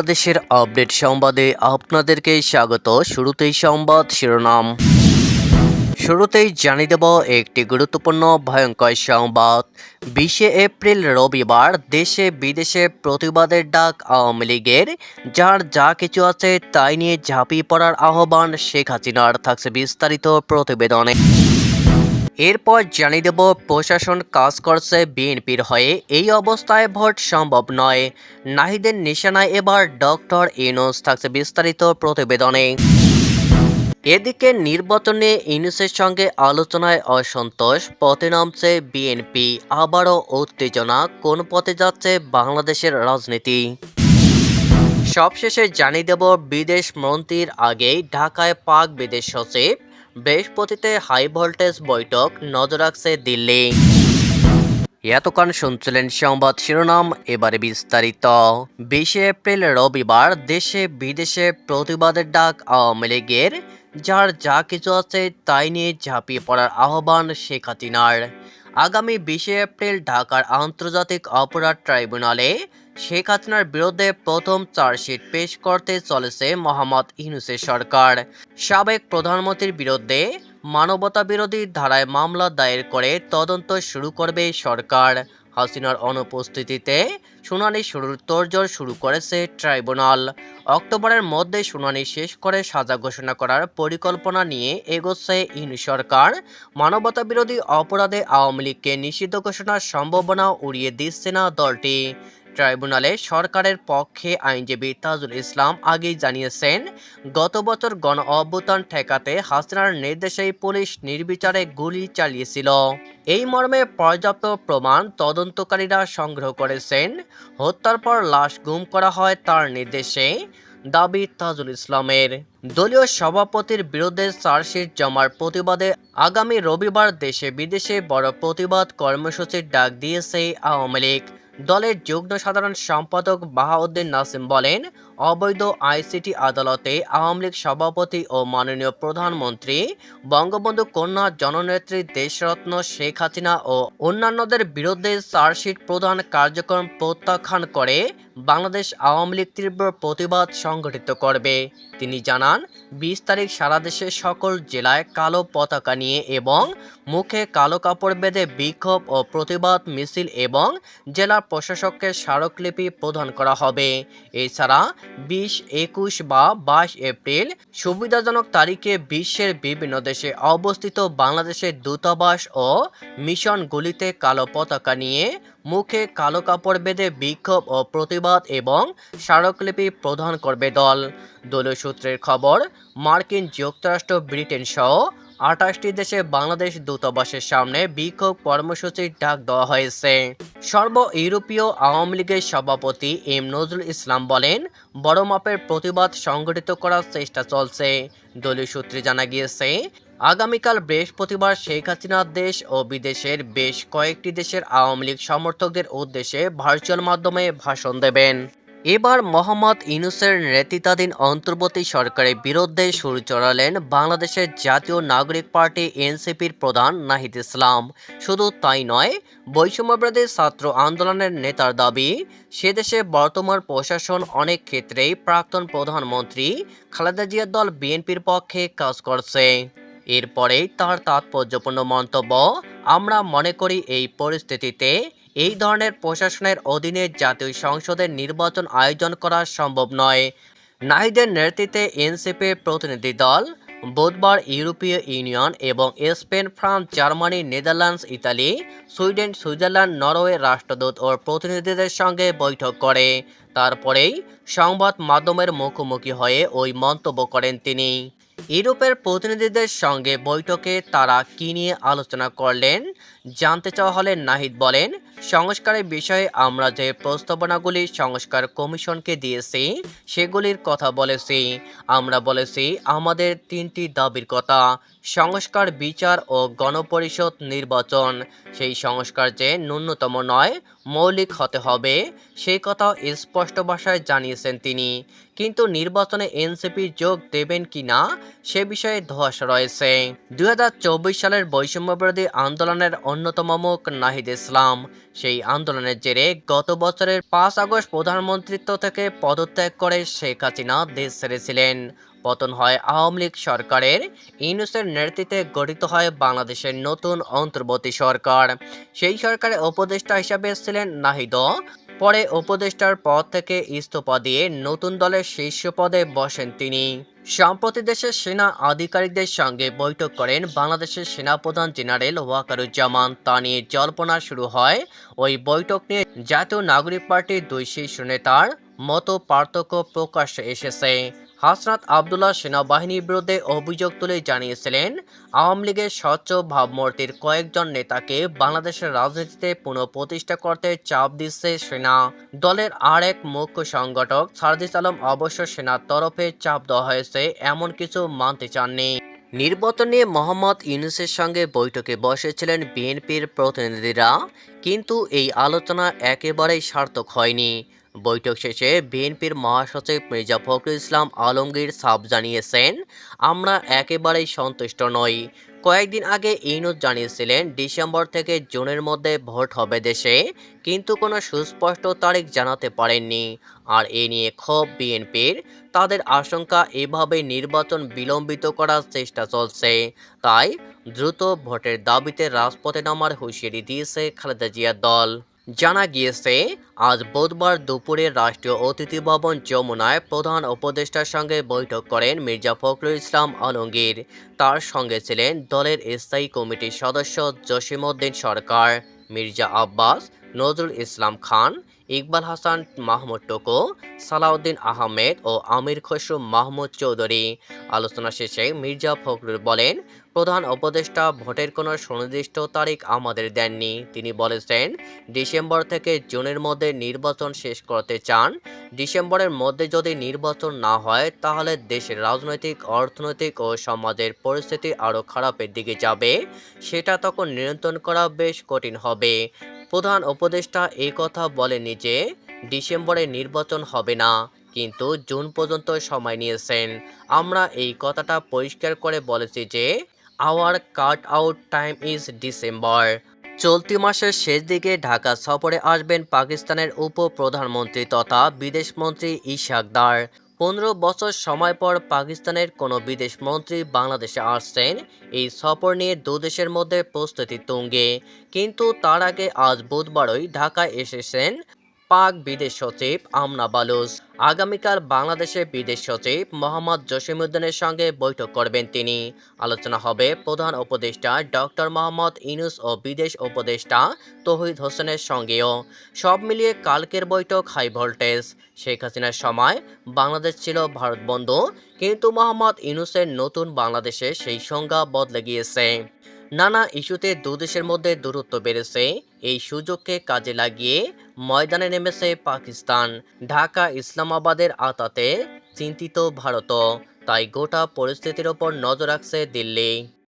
বাংলাদেশের আপডেট সংবাদে আপনাদেরকে স্বাগত। শুরুতেই সংবাদ শিরোনাম। শুরুতেই জানিয়ে দেব একটি গুরুত্বপূর্ণ ভয়ঙ্কর সংবাদ। বিশে এপ্রিল রবিবার দেশে বিদেশে প্রতিবাদের ডাক আওয়ামী লীগের, যার যা কিছু আছে তাই নিয়ে ঝাঁপিয়ে পড়ার আহ্বান শেখ হাসিনার। থাকছে বিস্তারিত প্রতিবেদনে। এরপর জানিয়ে দেব, প্রশাসন কাজ করছে বিএনপির হয়ে। এই অবস্থায় ভোট সম্ভব নয়। নাহিদের নিশানায় এবার ডক্টর ইউনুস থাকছে বিস্তারিত প্রতিবেদনে। এদিকে নির্বাচনে ইউনুসের সঙ্গে আলোচনায় অসন্তোষ, পথে নামছে বিএনপি। আবারও উত্তেজনা, কোন পথে যাচ্ছে বাংলাদেশের রাজনীতি? সবশেষে জানিয়ে দেব, বিদেশ মন্ত্রীর আগেই ঢাকায় পাক বিদেশ সচিব বৃহস্পতিতে হাই ভোল্টেজ বৈঠক, নজর রাখছে দিল্লি। এতক্ষণ শুনছিলেন সংবাদ শিরোনাম, এবারে বিস্তারিত। বিশে এপ্রিল রবিবার দেশে বিদেশে প্রতিবাদের ডাক আওয়ামী লীগের, যার যা কিছু আছে তাই নিয়ে ঝাঁপিয়ে পড়ার আহ্বান শেখ হাসিনার। আগামী বিশে এপ্রিল ঢাকার আন্তর্জাতিক অপরাধ ট্রাইব্যুনালে শেখ হাসিনার বিরুদ্ধে প্রথম চার্জশিট পেশ করতে চলেছে মোহাম্মদ ইউনুসের সরকার। সাবেক প্রধানমন্ত্রীর বিরুদ্ধে মানবতা বিরোধী ধারায় মামলা দায়ের করে তদন্ত শুরু করবে সরকার। হাসিনার অনুপস্থিতিতে শুনানি শুরুর তোড়জোড় শুরু করেছে ট্রাইব্যুনাল। অক্টোবরের মধ্যে শুনানি শেষ করে সাজা ঘোষণা করার পরিকল্পনা নিয়ে এগোচ্ছে ইউনি সরকার। মানবতা বিরোধী অপরাধে আওয়ামী লীগকে নিষিদ্ধ ঘোষণার সম্ভাবনা উড়িয়ে দিচ্ছে না দলটি। ট্রাইব্যুনালে সরকারের পক্ষে আইনজীবী তাজুল ইসলাম আগেই জানিয়েছেন, গত বছর গণ অভ্যুত্থান ঠেকাতে হাসিনার নির্দেশেই পুলিশ নির্বিচারে গুলি চালিয়েছিল। এই মর্মে পর্যাপ্ত প্রমাণ তদন্তকারীরা সংগ্রহ করেছেন। হত্যার পর লাশ গুম করা হয় তার নির্দেশে, দাবি তাজুল ইসলামের। দলীয় সভাপতির বিরুদ্ধে চার্জশিট জমার প্রতিবাদে আগামী রবিবার দেশে বিদেশে বড় প্রতিবাদ কর্মসূচির ডাক দিয়েছে আওয়ামী লীগ। দলের যুগ্ম সাধারণ সম্পাদক বাহাউদ্দিন নাসিম বলেন অবৈধ আইসিটি আদালতে আওয়ামী লীগ সভাপতি ও মাননীয় প্রধানমন্ত্রী বঙ্গবন্ধু কন্যা জননেত্রী দেশরত্ন শেখ হাসিনা ও অন্যান্যদের বিরুদ্ধে চার্জশিট প্রদান কার্যক্রম প্রত্যাখ্যান করে বাংলাদেশ আওয়ামী লীগ তীব্র প্রতিবাদ সংগঠিত করবে। তিনি জানান, বিশ তারিখ সারা দেশের সকল জেলায় কালো পতাকা নিয়ে এবং মুখে কালো কাপড় বেঁধে বিক্ষোভ ও প্রতিবাদ মিছিল এবং জেলা প্রশাসককে স্মারকলিপি প্রদান করা হবে। এছাড়া বিশ, একুশ বা বাইশ এপ্রিল সুবিধাজনক তারিখে বিশ্বের বিভিন্ন দেশে অবস্থিত বাংলাদেশের দূতাবাস ও মিশনগুলিতে কালো পতাকা নিয়ে মুখে কালো কাপড় বেঁধে বিক্ষোভ ও প্রতিবাদ এবং স্মারকলিপি প্রদান করবে দল। দলীয় সূত্রের খবর, মার্কিন যুক্তরাষ্ট্র ব্রিটেন সহ আঠাশটি দেশে বাংলাদেশ দূতাবাসের সামনে বিক্ষোভ কর্মসূচির ডাক দেওয়া হয়েছে। সর্ব ইউরোপীয় আওয়ামী লীগের সভাপতি এম নজরুল ইসলাম বলেন, বড় মাপের প্রতিবাদ সংগঠিত করার চেষ্টা চলছে। দলীয় সূত্রে জানা গিয়েছে, আগামীকাল বৃহস্পতিবার শেখ হাসিনার দেশ ও বিদেশের বেশ কয়েকটি দেশের আওয়ামী লীগ সমর্থকদের উদ্দেশ্যে ভার্চুয়াল মাধ্যমে ভাষণ দেবেন। এবার মোহাম্মদ ইউনুসের নেতৃত্বাধীন অন্তর্বর্তী সরকারের বিরুদ্ধে সুর চড়ালেন বাংলাদেশের জাতীয় নাগরিক পার্টি এনসিপির প্রধান নাহিদ ইসলাম। শুধু তাই নয়, বৈষম্যবিরোধী ছাত্র আন্দোলনের নেতার দাবি, সে দেশে বর্তমান প্রশাসন অনেক ক্ষেত্রেই প্রাক্তন প্রধানমন্ত্রী খালেদা জিয়ার দল বিএনপির পক্ষে কাজ করছে। এরপরেই তার তাৎপর্যপূর্ণ মন্তব্য, আমরা মনে করি এই পরিস্থিতিতে এই ধরনের প্রশাসনের অধীনে জাতীয় সংসদের নির্বাচন আয়োজন করা সম্ভব নয়। নাহিদের নেতৃত্বে এনসিপির প্রতিনিধি দল, বুধবার ইউরোপীয় ইউনিয়ন এবং Spain, France, Germany, Netherlands, Italy, Sweden, Switzerland, Norway রাষ্ট্রদূত ও প্রতিনিধিদের সঙ্গে বৈঠক করে। তারপরেই সংবাদ মাধ্যমের মুখোমুখি হয়ে ওই মন্তব্য করেন তিনি। ইউরোপের প্রতিনিধিদের সঙ্গে বৈঠকে তারা কী নিয়ে আলোচনা করলেন, জানতে চাওয়া হলে নাহিদ বলেন সংস্কারের বিষয়ে আমরা যে প্রস্তাবনাগুলি সংস্কার কমিশনকে দিয়েছি, সেগুলির কথা বলেছি। আমরা বলেছি, আমাদের তিনটি দাবির কথা, সংস্কার বিচার ও গণপরিষদ নির্বাচন। সেই সংস্কার যে ন্যূনতম নয়, মৌলিক হতে হবে, সেই কথাও স্পষ্ট ভাষায় জানিয়েছেন তিনি। কিন্তু নির্বাচনে এনসিপি যোগ দেবেন কি না, সে বিষয়ে ধোঁয়াশা রয়েছে। দুই হাজার চব্বিশ সালের বৈষম্যবিরোধী আন্দোলনের অন্যতম মুখ নাহিদ ইসলাম। সেই আন্দোলনের জেরে গত বছরের পাঁচ আগস্ট প্রধানমন্ত্রিত্ব থেকে পদত্যাগ করে শেখ হাসিনা দেশ ছেড়েছিলেন। পতন হয় আওয়ামী লীগ সরকারের। ইউনুসের নেতৃত্বে গঠিত হয় বাংলাদেশের নতুন অন্তর্বর্তী সরকার। সেই সরকারের উপদেষ্টা হিসাবে ছিলেন নাহিদ। পরে উপদেষ্টার পদ থেকে ইস্তফা দিয়ে নতুন দলের শীর্ষ পদে বসেন তিনি। সম্প্রতি দেশের সেনা আধিকারিকদের সঙ্গে বৈঠক করেন বাংলাদেশের সেনাপ্রধান জেনারেল ওয়াকারুজ্জামান। তা নিয়ে জল্পনা শুরু হয় ওই বৈঠক নিয়ে। জাতীয় নাগরিক পার্টির দুই শীর্ষ নেতার মতো পার্থক্য প্রকাশ্যে এসেছে। হাসনাত আবদুল্লাহ সেনাবাহিনীর বিরুদ্ধে অভিযোগ তুলে জানিয়েছিলেন, আওয়ামী লীগের স্বচ্ছ ভাবমূর্তির কয়েকজন নেতাকে বাংলাদেশের রাজনীতিতে পুনঃপ্রতিষ্ঠা করতে চাপ দিচ্ছে সেনা। দলের আর এক মুখ্য সংগঠক সারদিস আলম অবশ্য সেনার তরফে চাপ দেওয়া হয়েছে, এমন কিছু মানতে চাননি। নির্বাচন মোহাম্মদ ইউনুসের সঙ্গে বৈঠকে বসেছিলেন বিএনপির প্রতিনিধিরা, কিন্তু এই আলোচনা একেবারেই সার্থক হয়নি। বৈঠক শেষে বিএনপির মহাসচিব মির্জা ফখরুল ইসলাম আলমগীর সাব জানিয়েছেন, আমরা একেবারেই সন্তুষ্ট নই। কয়েকদিন আগে ইউনুস জানিয়েছিলেন, ডিসেম্বর থেকে জুনের মধ্যে ভোট হবে দেশে, কিন্তু কোনো সুস্পষ্ট তারিখ জানাতে পারেননি। আর এ নিয়ে ক্ষোভ বিএনপির। তাদের আশঙ্কা এভাবে নির্বাচন বিলম্বিত করার চেষ্টা চলছে। তাই দ্রুত ভোটের দাবিতে রাজপথে নামার হুঁশিয়ারি দিয়েছে খালেদা জিয়ার দল। জানা গিয়েছে, আজ বুধবার দুপুরে রাষ্ট্রীয় অতিথি ভবন যমুনায় প্রধান উপদেষ্টার সঙ্গে বৈঠক করেন মির্জা ফখরুল ইসলাম আলমগীর। তার সঙ্গে ছিলেন দলের স্থায়ী কমিটির সদস্য জসিমউদ্দিন সরকার, মির্জা আব্বাস, নজরুল ইসলাম খান ইকবাল হাসান, মাহমুদ টোকো, সালাউদ্দিন আহমেদ ও আমির খসরু মাহমুদ চৌধুরী। আলোচনা শেষে মির্জা ফখরুল বলেন, প্রধান উপদেষ্টা ভোটের কোনো সুনির্দিষ্ট তারিখ আমাদের দেননি। তিনি বলেছেন, ডিসেম্বর থেকে জুনের মধ্যে নির্বাচন শেষ করতে চান। ডিসেম্বরের মধ্যে যদি নির্বাচন না হয়, তাহলে দেশের রাজনৈতিক, অর্থনৈতিক ও সমাজের পরিস্থিতি আরও খারাপের দিকে যাবে। সেটা তখন নিয়ন্ত্রণ করা বেশ কঠিন হবে। প্রধান উপদেষ্টা এই কথা বলেনি যে ডিসেম্বরে নির্বাচন হবে না, কিন্তু জুন পর্যন্ত সময় নিয়েছেন। আমরা এই কথাটা পরিষ্কার করে বলেছি যে our cut out time is December চলতি মাসের শেষ দিকে ঢাকা সফরে আসবেন পাকিস্তানের উপপ্রধানমন্ত্রী তথা বিদেশমন্ত্রী ইশাক দার পনেরো বছর সময় পর পাকিস্তানের কোনো বিদেশ মন্ত্রী বাংলাদেশে আসছেন, এই সফর নিয়ে দেশের মধ্যে প্রস্তুতি তুঙ্গে। কিন্তু তার আগে আজ বুধবারই ঢাকায় এসেছেন পাক বিদেশ সচিব আমনা বালুস আগামীকাল বাংলাদেশের বিদেশ সচিব মোহাম্মদ জসিমউদ্দিনের সঙ্গে বৈঠক করবেন তিনি। আলোচনা হবে প্রধান উপদেষ্টা ডক্টর মোহাম্মদ ইনুস ও বিদেশ উপদেষ্টা তহিদ হোসেনের সঙ্গেও। সব মিলিয়ে কালকের বৈঠক হাই ভোল্টেজ। শেখ হাসিনার সময় বাংলাদেশ ছিল ভারত বন্ধু, কিন্তু মোহাম্মদ ইনুসের নতুন বাংলাদেশে সেই সংজ্ঞা বদলে গিয়েছে। নানা ইস্যুতে দুদেশের মধ্যে দূরত্ব বেড়েছে। এই সুযোগকে কাজে লাগিয়ে ময়দানে নেমেছে পাকিস্তান। ঢাকা ইসলামাবাদের আতাতে চিন্তিত ভারত তাই গোটা পরিস্থিতির ওপর নজর রাখছে দিল্লি।